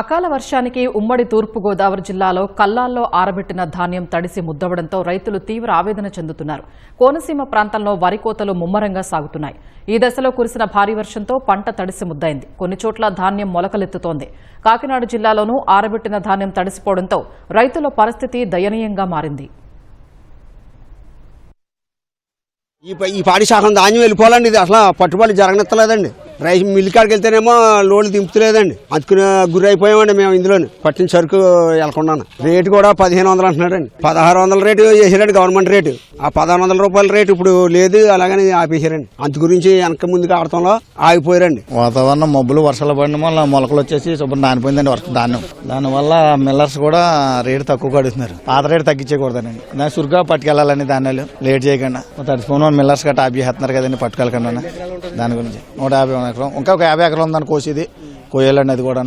అకాల వర్షానికి ఉమ్మడి తూర్పుగోదావరి జిల్లాలో కల్లాల్లో ఆరబెట్టిన ధాన్యం తడిసి ముద్దవడంతో రైతులు తీవ్ర ఆవేదన చెందుతున్నారు. కోనసీమ ప్రాంతంలో వరి కోతలు ముమ్మరంగా సాగుతున్నాయి. ఈ దశలో కురిసిన భారీ వర్షంతో పంట తడిసి ముద్దైంది కొన్ని చోట్ల ధాన్యం మొలకలెత్తుతోంది. కాకినాడ జిల్లాలోనూ ఆరబెట్టిన ధాన్యం తడిసిపోవడంతో రైతుల పరిస్థితి దయనీయంగా మారింది. ఈ పాడి శాఖ ధాన్యం వెళ్ళిపోవాలండి. ఇది అసలు పట్టుబడి జరగనెత్తలేదండి. రైస్ మిల్లు కాడికి వెళ్తేనేమో లోన్లు దింపుతలేదండి. అందుకునే గురి అయిపోయామండి మేము ఇందులోని. పట్టిన సరుకు వెళ్ళకుండా రేటు కూడా పదిహేను వందలు అంటున్నాడండి. పదహారు వందల రేటు చేసారండి గవర్నమెంట్ రేటు. ఆ పదహారు వందల రూపాయల రేటు ఇప్పుడు లేదు అలాగని ఆపేసారండి అందు గురించి వెనక ముందుకు ఆడటంలో ఆగిపోయారండి. వాతావరణం మబ్బులు వర్షాలు పడిన వల్ల మొలకలు వచ్చేసి శుభ్రం నానిపోయిందండి వర్షం ధాన్యం. దానివల్ల మిల్లర్స్ కూడా రేటు తక్కువ కడుతున్నారు. పాత రేటు తగ్గించకూడదండి. దాన్ని సురుగ్గా పట్టుకెళ్ళాలని ధాన్యాలు. లేట్ చేయకుండా. తడిసిపోయిన మిల్లర్స్ గట్రా ఆపి చేస్తున్నారు కదండి పట్టుకెళ్ళకుండా దాని గురించి నూట యాభై ఎకరం ఇంకా ఒక యాభై ఎకరం ఉందని కోసేది. కోయాలండి అది కూడా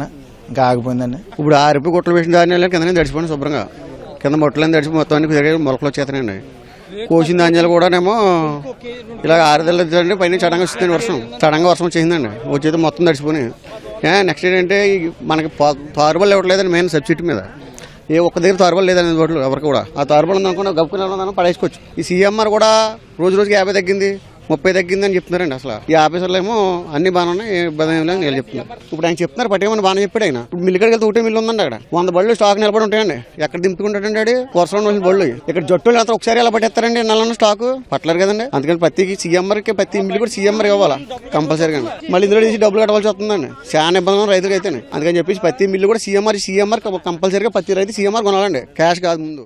ఇంకా ఆగిపోయిందండి. ఇప్పుడు ఆరిపి గుట్టలు వేసిన ధాన్యాలు కింద తడిచిపోయింది శుభ్రంగా. కింద మొట్టలని తడిచి మొత్తం అన్ని మొలకలు వచ్చేస్తానండి కోసిన ధాన్యాలు కూడానేమో ఇలా ఆరుదలండి పైన చడంగా వస్తుంది వర్షం. చడంగా వర్షం వచ్చిందండి వచ్చేది మొత్తం తడిచిపోయి నెక్స్ట్ ఏంటంటే మనకి పా- ఇవ్వట్లేదండి మెయిన్ సబ్సిడీ మీద. ఏ ఒక్క దగ్గర తారుబల్ లేదని ఓట్లు ఎవరికి కూడా. ఆ తారుబళ్ళు ఉందనుకున్న గప్పుకుని పడేసుకోవచ్చు. ఈ సీఎంఆర్ కూడా రోజు రోజుకి యాభై తగ్గింది. ముప్పై తగ్గిందని చెప్తున్నారండి అసలు. ఈ ఆఫీసర్లు ఏమో అన్ని బాగానే ఉన్నాయి ఇబ్బంది ఏమి చెప్తున్నారు. ఇప్పుడు ఆయన చెప్తున్నారు పట్టేమని బాగానే చెప్పాడు ఆయన. ఇప్పుడు మిల్లు కాడికి వెళ్తే ఒకటే మిల్లు ఉందండి అక్కడ. వంద బళ్ళు స్టాక్ నిలబడి ఉంటాయండి. ఎక్కడ దింపుకుంటాడండి ఆడు? వర్షంలో వచ్చిన బళ్ళు. ఇక్కడ జట్టులు వెళ్తే ఒకసారి ఎలా పట్టేస్తారండి నెలన్న స్టాక్? పట్టలేరు కదండి. అందుకని ప్రతికి సీఎంఆర్కి ప్రతి మిల్లు కూడా సీఎంఆర్ ఇవ్వాలి? కంపల్సరీగా మళ్ళీ ఇందులో తీసి డబ్బులు కట్టవలసి వస్తుందండి. చాలా ఇబ్బంది రైతులకు అయితే అందుకని చెప్పేసి ప్రతి మిల్లు కూడా సీఎంఆర్ సీఎంఆర్ కంపల్సరీగా ప్రతి రైతు సీఎంఆర్ కొనాలండి. క్యాష్ కాదు ముందు.